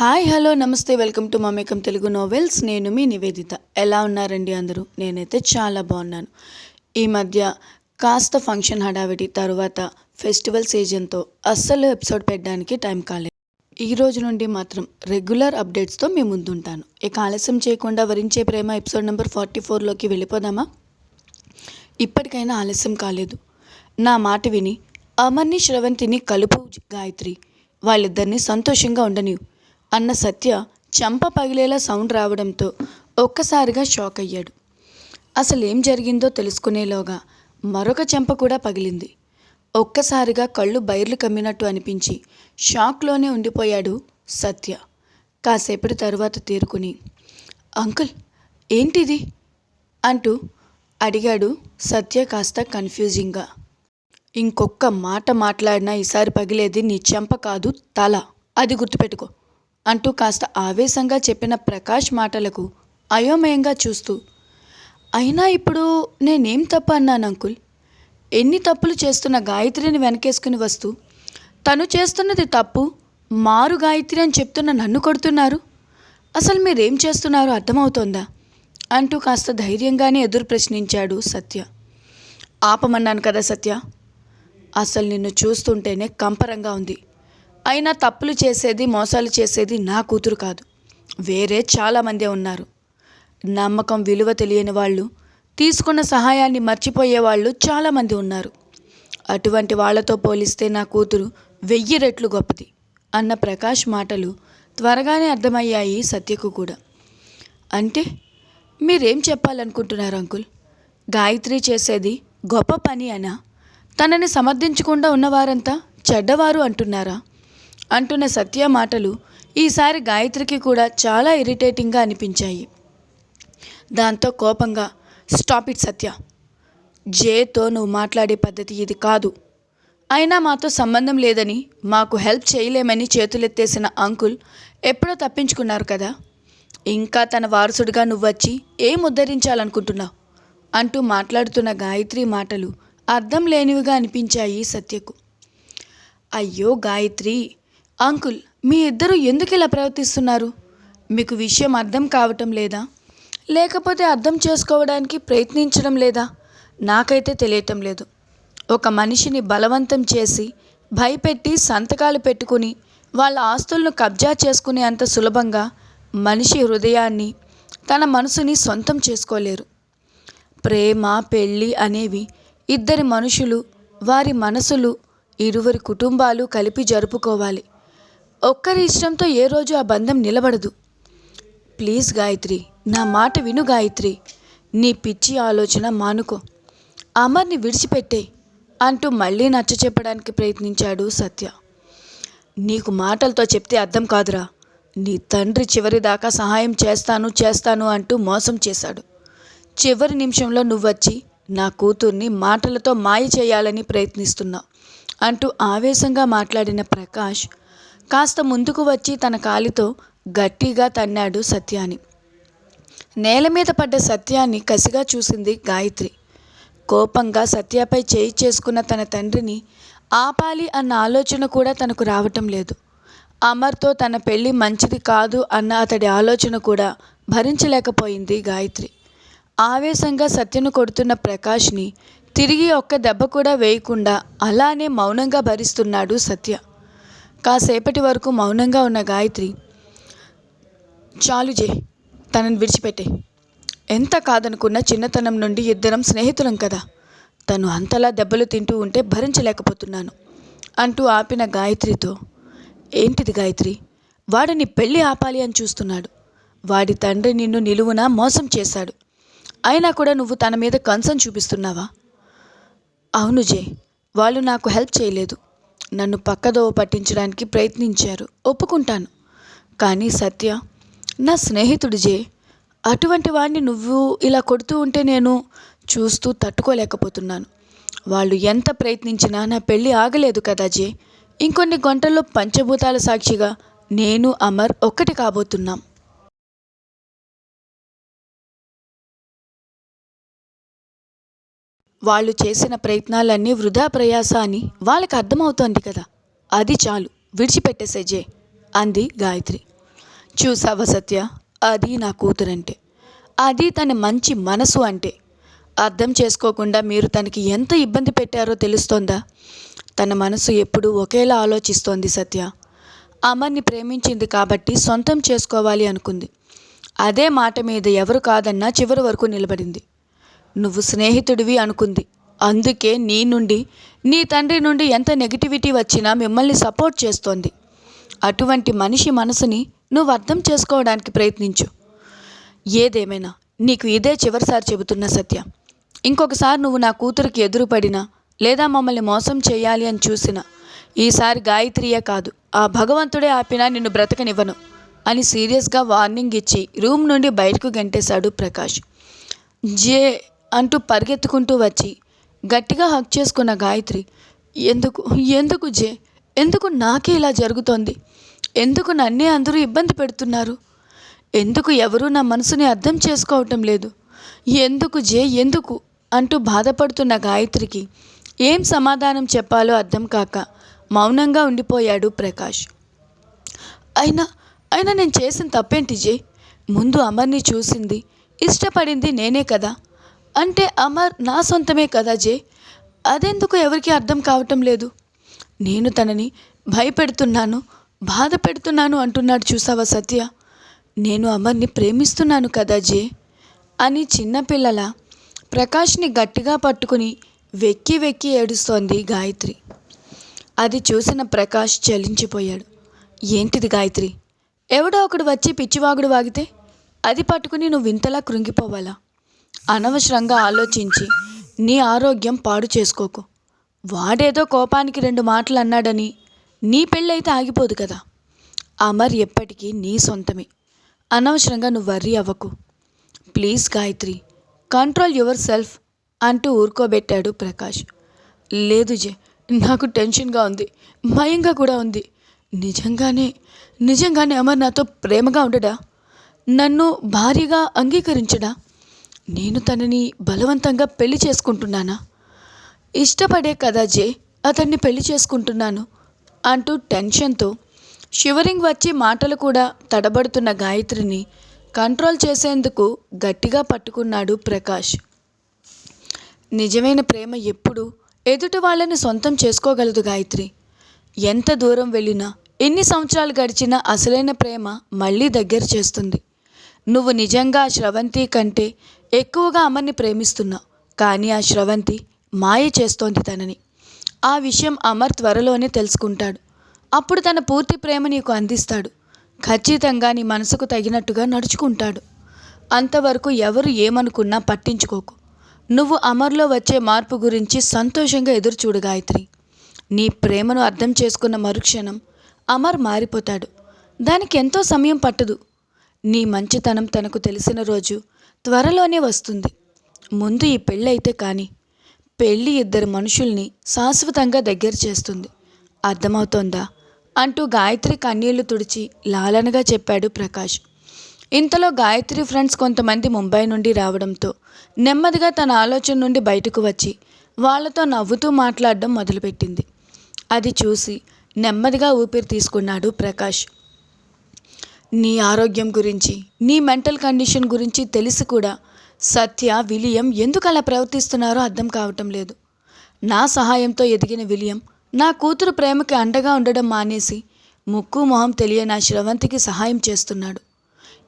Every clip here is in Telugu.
హాయ్ హలో నమస్తే welcome to Mamekam Telugu novels. నేను మీ నివేదిత. ఎలా ఉన్నారండి అందరూ? నేనైతే చాలా బాగున్నాను. ఈ మధ్య కాస్త ఫంక్షన్ హడావిడి తర్వాత ఫెస్టివల్ సీజన్తో అస్సలు ఎపిసోడ్ పెట్టడానికి టైం కాలేదు. ఈ రోజు నుండి మాత్రం రెగ్యులర్ అప్డేట్స్తో మీ ముందుంటాను. ఇక ఆలస్యం చేయకుండా వరించే ప్రేమ ఎపిసోడ్ నెంబర్ ఫార్టీ ఫోర్లోకి వెళ్ళిపోదామా? ఇప్పటికైనా ఆలస్యం కాలేదు. నా మాట విని అమర్ని శ్రవంతిని కలుపు గాయత్రి వాళ్ళిద్దరిని సంతోషంగా ఉండనివ్వు. అన్న సత్య చెంప పగిలేలా సౌండ్ రావడంతో ఒక్కసారిగా షాక్ అయ్యాడు. అసలు ఏం జరిగిందో తెలుసుకునేలోగా మరొక చెంప కూడా పగిలింది. ఒక్కసారిగా కళ్ళు బైర్లు కమ్మినట్టు అనిపించి షాక్లోనే ఉండిపోయాడు సత్య. కాసేపటి తరువాత తీరుకుని అంకుల్ ఏంటిది? అంటూ అడిగాడు సత్య కాస్త కన్ఫ్యూజింగ్గా. ఇంకొక్క మాట మాట్లాడినా ఈసారి పగిలేది నీ చెంప కాదు తల. అది గుర్తుపెట్టుకో. అంటూ కాస్త ఆవేశంగా చెప్పిన ప్రకాష్ మాటలకు అయోమయంగా చూస్తూ అయినా ఇప్పుడు నేనేం తప్పు అన్నాను అంకుల్? ఎన్ని తప్పులు చేస్తున్న గాయత్రిని వెనకేసుకుని వస్తూ తను చేస్తున్నది తప్పు మారు గాయత్రి అని చెప్తున్న నన్ను కొడుతున్నారు? అసలు మీరేం చేస్తున్నారో అర్థమవుతోందా? అంటూ కాస్త ధైర్యంగానే ఎదురు ప్రశ్నించాడు సత్య. ఆపమన్నాను కదా సత్య. అసలు నిన్ను చూస్తుంటేనే కంపరంగా ఉంది. అయినా తప్పులు చేసేది మోసాలు చేసేది నా కూతురు కాదు. వేరే చాలామందే ఉన్నారు. నమ్మకం విలువ తెలియని వాళ్ళు తీసుకున్న సహాయాన్ని మర్చిపోయే వాళ్ళు చాలామంది ఉన్నారు. అటువంటి వాళ్ళతో పోలిస్తే నా కూతురు వెయ్యి రెట్లు గొప్పది అన్న ప్రకాష్ మాటలు త్వరగానే అర్థమయ్యాయి సత్యకు కూడా. అంటే మీరేం చెప్పాలనుకుంటున్నారు అంకుల్? గాయత్రి చేసేది గొప్ప పని అనా? తనని సమర్థించకుండా ఉన్నవారంతా చెడ్డవారు అంటున్నారా? అంటున్న సత్య మాటలు ఈసారి గాయత్రికి కూడా చాలా ఇరిటేటింగ్గా అనిపించాయి. దాంతో కోపంగా స్టాప్ ఇట్ సత్య. జేతో నువ్వు మాట్లాడే పద్ధతి ఇది కాదు. అయినా మాతో సంబంధం లేదని మాకు హెల్ప్ చేయలేమని చేతులెత్తేసిన అంకుల్ ఎప్పుడో తప్పించుకున్నారు కదా. ఇంకా తన వారసుడిగా నువ్వు వచ్చి ఏం ఉద్ధరించాలనుకుంటున్నావు? అంటూ మాట్లాడుతున్న గాయత్రి మాటలు అర్థం లేనివిగా అనిపించాయి సత్యకు. అయ్యో గాయత్రి అంకుల్ మీ ఇద్దరు ఎందుకు ఇలా ప్రవర్తిస్తున్నారు? మీకు విషయం అర్థం కావటం లేదా? లేకపోతే అర్థం చేసుకోవడానికి ప్రయత్నించడం లేదా? నాకైతే తెలియటం లేదు. ఒక మనిషిని బలవంతం చేసి భయపెట్టి సంతకాలు పెట్టుకుని వాళ్ళ ఆస్తులను కబ్జా చేసుకునే అంత సులభంగా మనిషి హృదయాన్ని తన మనసుని సొంతం చేసుకోలేరు. ప్రేమ పెళ్ళి అనేవి ఇద్దరి మనుషులు వారి మనసులు ఇరువురి కుటుంబాలు కలిపి జరుపుకోవాలి. ఒక్కరి ఇష్టంతో ఏ రోజు ఆ బంధం నిలబడదు. ప్లీజ్ గాయత్రి నా మాట విను గాయత్రి. నీ పిచ్చి ఆలోచన మానుకో. అమర్ని విడిచిపెట్టే అంటూ మళ్ళీ నచ్చ చెప్పడానికి ప్రయత్నించాడు సత్య. నీకు మాటలతో చెప్తే అర్థం కాదురా. నీ తండ్రి చివరి దాకా సహాయం చేస్తాను చేస్తాను అంటూ మోసం చేశాడు. చివరి నిమిషంలో నువ్వొచ్చి నా కూతుర్ని మాటలతో మాయ చేయాలని ప్రయత్నిస్తున్నావు అంటూ ఆవేశంగా మాట్లాడిన ప్రకాష్ కాస్త ముందుకు వచ్చి తన కాలితో గట్టిగా తన్నాడు సత్యాని. నేల మీద పడ్డ సత్యాన్ని కసిగా చూసింది గాయత్రి. కోపంగా సత్యపై చేయి చేసుకున్న తన తండ్రిని ఆపాలి అన్న ఆలోచన కూడా తనకు రావటం లేదు. అమర్తో తన పెళ్ళి మంచిది కాదు అన్న అతడి ఆలోచన కూడా భరించలేకపోయింది గాయత్రి. ఆవేశంగా సత్యను కొడుతున్న ప్రకాష్ని తిరిగి ఒక్క దెబ్బ కూడా వేయకుండా అలానే మౌనంగా భరిస్తున్నాడు సత్య. కాసేపటి వరకు మౌనంగా ఉన్న గాయత్రి చాలు జే తనని విడిచిపెట్టే. ఎంత కాదనుకున్న చిన్నతనం నుండి ఇద్దరం స్నేహితులం కదా. తను అంతలా దెబ్బలు తింటూ ఉంటే భరించలేకపోతున్నాను అంటూ ఆపిన గాయత్రితో. ఏంటిది గాయత్రి? వాడిని పెళ్ళి ఆపాలి అని చూస్తున్నాడు. వాడి తండ్రి నిన్ను నిలువున మోసం చేశాడు. అయినా కూడా నువ్వు తన మీద కన్సర్న్ చూపిస్తున్నావా? అవును జే వాళ్ళు నాకు హెల్ప్ చేయలేదు. నన్ను పక్కదోవ పట్టించడానికి ప్రయత్నించారు. ఒప్పుకుంటాను. కానీ సత్య నా స్నేహితుడు జే అటువంటి వాడిని నువ్వు ఇలా కొడుతూ ఉంటే నేను చూస్తూ తట్టుకోలేకపోతున్నాను. వాళ్ళు ఎంత ప్రయత్నించినా నా పెళ్ళి ఆగలేదు కదా జే. ఇంకొన్ని గంటల్లో పంచభూతాల సాక్షిగా నేను అమర్ ఒక్కటి కాబోతున్నాం. వాళ్ళు చేసిన ప్రయత్నాలన్నీ వృధా ప్రయాస అని వాళ్ళకి అర్థమవుతోంది కదా. అది చాలు విడిచిపెట్టేసే జే అంది గాయత్రి. చూసావా సత్య అది నా కూతురంటే. అది తన మంచి మనసు అంటే. అర్థం చేసుకోకుండా మీరు తనకి ఎంత ఇబ్బంది పెట్టారో తెలుస్తోందా? తన మనసు ఎప్పుడూ ఒకేలా ఆలోచిస్తోంది సత్య. అమర్ని ప్రేమించింది కాబట్టి సొంతం చేసుకోవాలి అనుకుంది. అదే మాట మీద ఎవరు కాదన్నా చివరి వరకు నిలబడింది. నువ్వు స్నేహితుడివి అనుకుంది. అందుకే నీ నుండి నీ తండ్రి నుండి ఎంత నెగిటివిటీ వచ్చినా మిమ్మల్ని సపోర్ట్ చేస్తోంది. అటువంటి మనిషి మనసుని నువ్వు అర్థం చేసుకోవడానికి ప్రయత్నించు. ఏదేమైనా నీకు ఇదే చివరిసారి చెబుతున్న సత్య. ఇంకొకసారి నువ్వు నా కూతురికి ఎదురుపడినా లేదా మమ్మల్ని మోసం చేయాలి అని చూసినా ఈసారి గాయత్రియే కాదు ఆ భగవంతుడే ఆపినా నిన్ను బ్రతకనివ్వను అని సీరియస్గా వార్నింగ్ ఇచ్చి రూమ్ నుండి బయటకు గంటేశాడు ప్రకాష్. జే అంటూ పరిగెత్తుకుంటూ వచ్చి గట్టిగా హక్ చేసుకున్న గాయత్రి ఎందుకు ఎందుకు జే ఎందుకు నాకే ఇలా జరుగుతోంది? ఎందుకు నన్నే అందరూ ఇబ్బంది పెడుతున్నారు? ఎందుకు ఎవరూ నా మనసుని అర్థం చేసుకోవటం లేదు? ఎందుకు జే ఎందుకు? అంటూ బాధపడుతున్న గాయత్రికి ఏం సమాధానం చెప్పాలో అర్థం కాక మౌనంగా ఉండిపోయాడు ప్రకాష్. అయినా అయినా నేను చేసిన తప్పేంటి జే? ముందు అమర్ని చూసింది ఇష్టపడింది నేనే కదా. అంటే అమర్ నా సొంతమే కదా జే. అదెందుకు ఎవరికి అర్థం కావటం లేదు. నేను తనని భయపెడుతున్నాను బాధ పెడుతున్నాను అంటున్నాడు చూసావా సత్య? నేను అమర్ని ప్రేమిస్తున్నాను కదా జే అని చిన్నపిల్లల ప్రకాష్ని గట్టిగా పట్టుకుని వెక్కి వెక్కి ఏడుస్తోంది గాయత్రి. అది చూసిన ప్రకాష్ చలించిపోయాడు. ఏంటిది గాయత్రి? ఎవడో ఒకడు వచ్చి పిచ్చివాగుడు వాగితే అది పట్టుకుని నువ్వు ఇంతలా కృంగిపోవాలా? అనవసరంగా ఆలోచించి నీ ఆరోగ్యం పాడు చేసుకోకు. వాడేదో కోపానికి రెండు మాటలు అన్నాడని నీ పెళ్ళైతే ఆగిపోదు కదా. అమర్ ఎప్పటికీ నీ సొంతమే. అనవసరంగా నువ్వు వర్రీ అవ్వకు. Please Gayatri control yourself అంటూ ఊరుకోబెట్టాడు ప్రకాష్. లేదు జే నాకు టెన్షన్గా ఉంది భయంగా కూడా ఉంది. నిజంగానే నిజంగానే అమర్ నాతో ప్రేమగా ఉండడా? నన్ను భారీగా అంగీకరించడా? నేను తనని బలవంతంగా పెళ్ళి చేసుకుంటున్నానా? ఇష్టపడే కదా జే అతన్ని పెళ్ళి చేసుకుంటున్నాను అంటూ టెన్షన్తో షివరింగ్ వచ్చి మాటలు కూడా తడబడుతున్న గాయత్రిని కంట్రోల్ చేసేందుకు గట్టిగా పట్టుకున్నాడు ప్రకాష్. నిజమైన ప్రేమ ఎప్పుడు ఎదుటి వాళ్ళని సొంతం చేసుకోగలదు గాయత్రి. ఎంత దూరం వెళ్ళినా ఎన్ని సంవత్సరాలు గడిచినా అసలైన ప్రేమ మళ్ళీ దగ్గర చేస్తుంది. నువ్వు నిజంగా శ్రవంతి కంటే ఎక్కువగా అమర్ని ప్రేమిస్తున్నా కానీ ఆ శ్రవంతి మాయ చేస్తోంది తనని. ఆ విషయం అమర్ త్వరలోనే తెలుసుకుంటాడు. అప్పుడు తన పూర్తి ప్రేమ నీకు అందిస్తాడు. ఖచ్చితంగా నీ మనసుకు తగినట్టుగా నడుచుకుంటాడు. అంతవరకు ఎవరు ఏమనుకున్నా పట్టించుకోకు. నువ్వు అమర్లో వచ్చే మార్పు గురించి సంతోషంగా ఎదురుచూడు గాయత్రి. నీ ప్రేమను అర్థం చేసుకున్న మరుక్షణం అమర్ మారిపోతాడు. దానికి ఎంతో సమయం పట్టదు. నీ మంచితనం తనకు తెలిసిన రోజు త్వరలోనే వస్తుంది. ముందు ఈ పెళ్ళైతే కానీ పెళ్ళి ఇద్దరు మనుషుల్ని శాశ్వతంగా దగ్గర చేస్తుంది. అర్థమవుతోందా? అంటూ గాయత్రి కన్నీళ్ళు తుడిచి లాలనగా చెప్పాడు ప్రకాష్. ఇంతలో గాయత్రి ఫ్రెండ్స్ కొంతమంది ముంబై నుండి రావడంతో నెమ్మదిగా తన ఆలోచన నుండి బయటకు వచ్చి వాళ్ళతో నవ్వుతూ మాట్లాడడం మొదలుపెట్టింది. అది చూసి నెమ్మదిగా ఊపిరి తీసుకున్నాడు ప్రకాష్. నీ ఆరోగ్యం గురించి నీ మెంటల్ కండిషన్ గురించి తెలిసి కూడా. సత్య విలియం ఎందుకు అలా ప్రవర్తిస్తున్నారో అర్థం కావటం లేదు. నా సహాయంతో ఎదిగిన విలియం నా కూతురు ప్రేమకి అండగా ఉండడం మానేసి ముక్కు మొహం తెలియని ఆ శ్రవంతికి సహాయం చేస్తున్నాడు.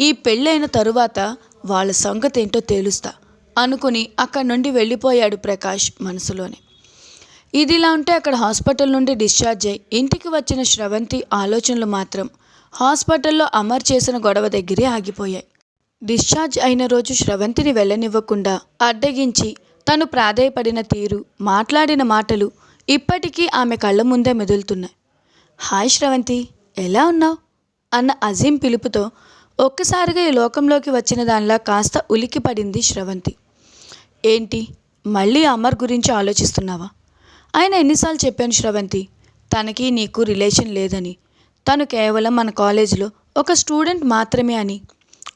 ఈ పెళ్ళైన తరువాత వాళ్ళ సంగతి ఏంటో తేలుస్తా అనుకుని అక్కడి నుండి వెళ్ళిపోయాడు ప్రకాష్ మనసులోనే. ఇదిలా ఉంటే అక్కడ హాస్పిటల్ నుండి డిశ్చార్జ్ అయి ఇంటికి వచ్చిన శ్రవంతి ఆలోచనలు మాత్రం హాస్పిటల్లో అమర్ చేసిన గొడవ దగ్గరే ఆగిపోయాయి. డిశ్చార్జ్ అయిన రోజు శ్రవంతిని వెళ్ళనివ్వకుండా అడ్డగించి తను ప్రాధేయపడిన తీరు మాట్లాడిన మాటలు ఇప్పటికీ ఆమె కళ్ళ ముందే మెదులుతున్నాయి. హాయ్ శ్రవంతి ఎలా ఉన్నావు? అన్న అజీం పిలుపుతో ఒక్కసారిగా ఈ లోకంలోకి వచ్చిన దానిలా కాస్త ఉలికి పడింది శ్రవంతి. ఏంటి మళ్ళీ అమర్ గురించి ఆలోచిస్తున్నావా? ఆయన ఎన్నిసార్లు చెప్పాను శ్రవంతి తనకి నీకు రిలేషన్ లేదని. తను కేవలం మన కాలేజీలో ఒక స్టూడెంట్ మాత్రమే అని.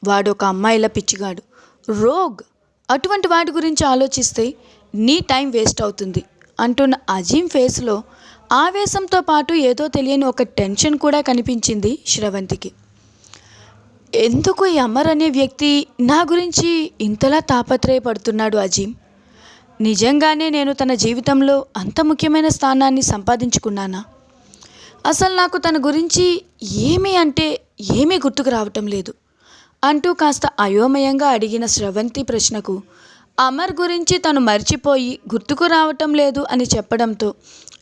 వాడు ఒక అమ్మాయిల పిచ్చిగాడు. రోగ్! అటువంటి వాటి గురించి ఆలోచిస్తే నీ టైం వేస్ట్ అవుతుంది అంటున్న అజీం ఫేస్లో ఆవేశంతో పాటు ఏదో తెలియని ఒక టెన్షన్ కూడా కనిపించింది శ్రవంతికి. ఎందుకు ఈ అమర్ అనే వ్యక్తి నా గురించి ఇంతలా తాపత్రయపడుతున్నాడు అజీం నిజంగానే నేను తన జీవితంలో అంత ముఖ్యమైన స్థానాన్ని సంపాదించుకున్నానా? అసలు నాకు తన గురించి ఏమి అంటే ఏమీ గుర్తుకు రావటం లేదు. అంటూ కాస్త అయోమయంగా అడిగిన స్రవంతి ప్రశ్నకు అమర్ గురించి తను మర్చిపోయి గుర్తుకు రావటం లేదు అని చెప్పడంతో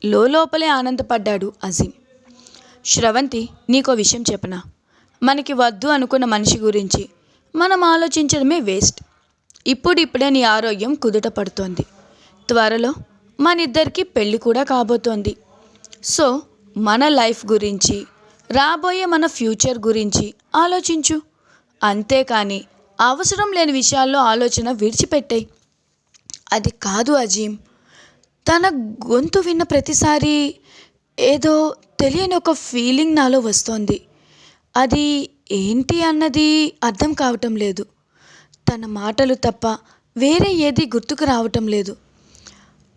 లోపలే ఆనందపడ్డాడు అజీం శ్రవంతి నీకో విషయం చెప్పనా? మనకి వద్దు అనుకున్న మనిషి గురించి మనం ఆలోచించడమే వేస్ట్. ఇప్పుడిప్పుడే నీ ఆరోగ్యం కుదుట పడుతోంది. త్వరలో మన ఇద్దరికీ పెళ్ళి కూడా కాబోతోంది. సో మన లైఫ్ గురించి రాబోయే మన ఫ్యూచర్ గురించి ఆలోచించు. అంతేకాని అవసరం లేని విషయాల్లో ఆలోచన విడిచిపెట్టాయి. అది కాదు అజీం తన గొంతు విన్న ప్రతిసారి ఏదో తెలియని ఒక ఫీలింగ్ నాలో వస్తోంది. అది ఏంటి అన్నది అర్థం కావటం లేదు. తన మాటలు తప్ప వేరే ఏది గుర్తుకు రావటం లేదు.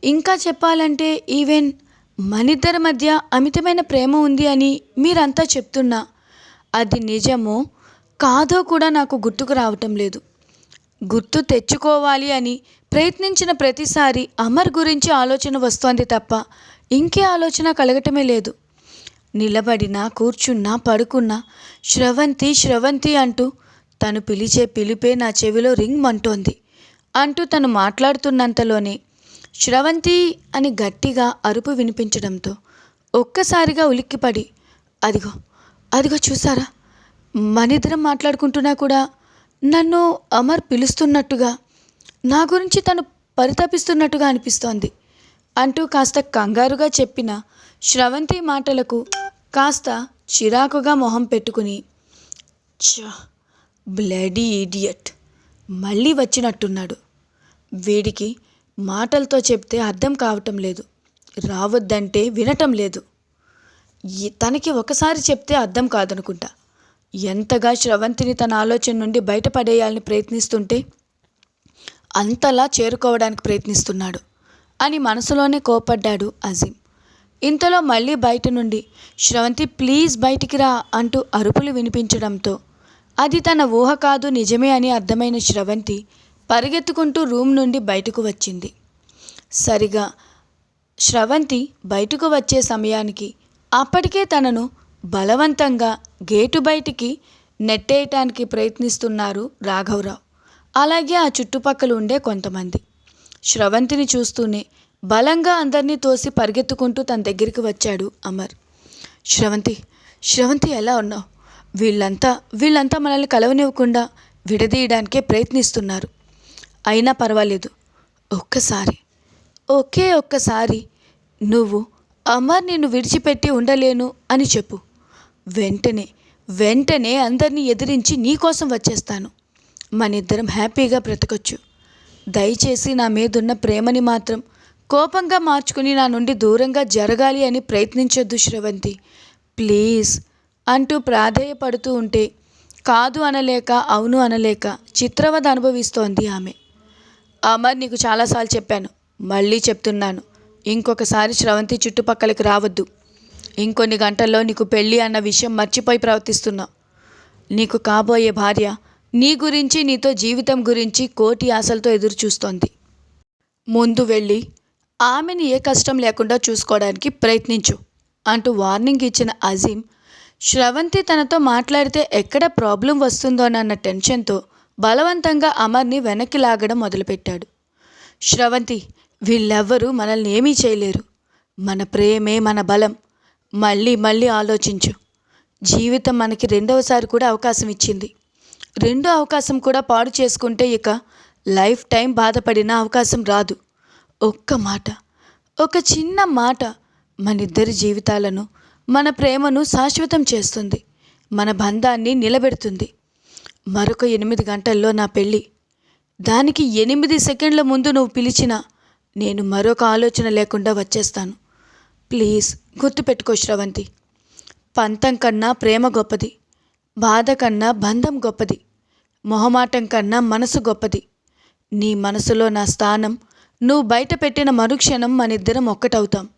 ఇంకా చెప్పాలంటే ఈవెన్ మనిద్దరి మధ్య అమితమైన ప్రేమ ఉంది అని మీరంతా చెప్తున్నా. అది నిజమో కాదో కూడా నాకు గుర్తుకు రావటం లేదు. గుర్తు తెచ్చుకోవాలి అని ప్రయత్నించిన ప్రతిసారి అమర్ గురించి ఆలోచన వస్తోంది తప్ప ఇంకే ఆలోచన కలగటమే లేదు. నిలబడినా కూర్చున్నా పడుకున్నా శ్రవంతి శ్రవంతి అంటూ తను పిలిచే పిలిపే నా చెవిలో రింగ్ మంటోంది. అంటూ తను మాట్లాడుతున్నంతలోనే శ్రవంతి అని గట్టిగా అరుపు వినిపించడంతో ఒక్కసారిగా ఉలిక్కిపడి అదిగో అదిగో చూసారా? మనిద్దరం మాట్లాడుకుంటున్నా కూడా నన్ను అమర్ పిలుస్తున్నట్టుగా నా గురించి తను పరితపిస్తున్నట్టుగా అనిపిస్తోంది అంటూ కాస్త కంగారుగా చెప్పిన శ్రవంతి మాటలకు కాస్త చిరాకుగా మొహం పెట్టుకుని చ బ్లడీ ఈడియట్ మళ్ళీ వచ్చినట్టున్నాడు. వీడికి మాటలతో చెప్తే అర్థం కావటం లేదు. రావద్దంటే వినటం లేదు. తనకి ఒకసారి చెప్తే అర్థం కాదనుకుంటా. ఎంతగా శ్రవంతిని తన ఆలోచన నుండి బయటపడేయాలని ప్రయత్నిస్తుంటే అంతలా చేరుకోవడానికి ప్రయత్నిస్తున్నాడు అని మనసులోనే కోపడ్డాడు అజీం ఇంతలో మళ్ళీ బయట నుండి శ్రవంతి ప్లీజ్ బయటికి రా అంటూ అరుపులు వినిపించడంతో అది తన ఊహ కాదు నిజమే అని అర్థమైన శ్రవంతి పరిగెత్తుకుంటూ రూమ్ నుండి బయటకు వచ్చింది. సరిగా శ్రవంతి బయటకు వచ్చే సమయానికి అప్పటికే తనను బలవంతంగా గేటు బయటికి నెట్టేయటానికి ప్రయత్నిస్తున్నారు రాఘవరావు. అలాగే ఆ చుట్టుపక్కల ఉండే కొంతమంది. శ్రవంతిని చూస్తూనే బలంగా అందరినీ తోసి పరిగెత్తుకుంటూ తన దగ్గరికి వచ్చాడు అమర్. శ్రవంతి శ్రవంతి ఎలా ఉన్నావు? వీళ్ళంతా వీళ్ళంతా మనల్ని కలవనివ్వకుండా విడదీయడానికే ప్రయత్నిస్తున్నారు. అయినా పర్వాలేదు. ఒక్కసారి ఒకే ఒక్కసారి నువ్వు అమర్ నిన్ను విడిచిపెట్టి ఉండలేను అని చెప్పు. వెంటనే వెంటనే అందరినీ ఎదిరించి నీకోసం వచ్చేస్తాను. మనిద్దరం హ్యాపీగా బ్రతకొచ్చు. దయచేసి నా మీదున్న ప్రేమని మాత్రం కోపంగా మార్చుకుని నా నుండి దూరంగా జరగాలి అని ప్రయత్నించొద్దు శ్రవంతి. ప్లీజ్ అంటూ ప్రాధేయపడుతూ ఉంటే కాదు అనలేక అవును అనలేక చిత్రవద అనుభవిస్తోంది ఆమె. అమర్ నీకు చాలాసార్లు చెప్పాను మళ్ళీ చెప్తున్నాను. ఇంకొకసారి శ్రవంతి చుట్టుపక్కలకి రావద్దు. ఇంకొన్ని గంటల్లో నీకు పెళ్ళి అన్న విషయం మర్చిపోయి ప్రవర్తిస్తున్నావు నీకు కాబోయే భార్య నీ గురించి నీతో జీవితం గురించి కోటి ఆశలతో ఎదురు చూస్తోంది ముందు వెళ్ళి ఆమెను ఏ కష్టం లేకుండా చూసుకోవడానికి ప్రయత్నించు అంటూ వార్నింగ్ ఇచ్చిన అజీం శ్రవంతి తనతో మాట్లాడితే ఎక్కడ ప్రాబ్లం వస్తుందోనన్న టెన్షన్తో బలవంతంగా అమర్ని వెనక్కి లాగడం మొదలుపెట్టాడు. శ్రవంతి వీళ్ళెవ్వరూ మనల్ని ఏమీ చేయలేరు. మన ప్రేమే మన బలం. మళ్ళీ మళ్ళీ ఆలోచించు. జీవితం మనకి రెండవసారి కూడా అవకాశం ఇచ్చింది. రెండో అవకాశం కూడా పాడు చేసుకుంటే ఇక లైఫ్ టైం బాధపడిన అవకాశం రాదు. ఒక్క మాట ఒక చిన్న మాట మనిద్దరి జీవితాలను మన ప్రేమను శాశ్వతం చేస్తుంది. మన బంధాన్ని నిలబెడుతుంది. మరొక ఎనిమిది గంటల్లో నా పెళ్ళి. దానికి ఎనిమిది సెకండ్ల ముందు నువ్వు పిలిచినా నేను మరొక ఆలోచన లేకుండా వచ్చేస్తాను. ప్లీజ్ గుర్తుపెట్టుకో శ్రవంతి. పంతం కన్నా ప్రేమ గొప్పది. బాధ కన్నా బంధం గొప్పది. మొహమాటం కన్నా మనసు గొప్పది. నీ మనసులో నా స్థానం నువ్వు బయట పెట్టిన మరుక్షణం మనిద్దరం ఒక్కటవుతాం.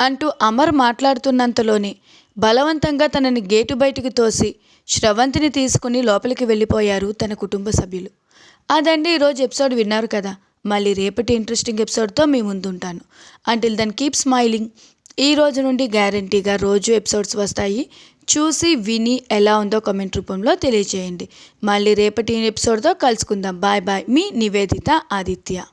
అంటూ అమర్ మాట్లాడుతున్నంతలోనే బలవంతంగా తనని గేటు బయటకు తోసి శ్రవంతిని తీసుకుని లోపలికి వెళ్ళిపోయారు తన కుటుంబ సభ్యులు. అదండి ఈరోజు ఎపిసోడ్ విన్నారు కదా. మళ్ళీ రేపటి ఇంట్రెస్టింగ్ ఎపిసోడ్తో మీ ముందుంటాను. అంటిల్ దెన్ కీప్ స్మైలింగ్ ఈ రోజు నుండి గ్యారంటీగా రోజు ఎపిసోడ్స్ వస్తాయి. చూసి విని ఎలా ఉందో కమెంట్ రూపంలో తెలియజేయండి మళ్ళీ రేపటి ఎపిసోడ్తో కలుసుకుందాం. బాయ్ బాయ్ మీ నివేదిత ఆదిత్య.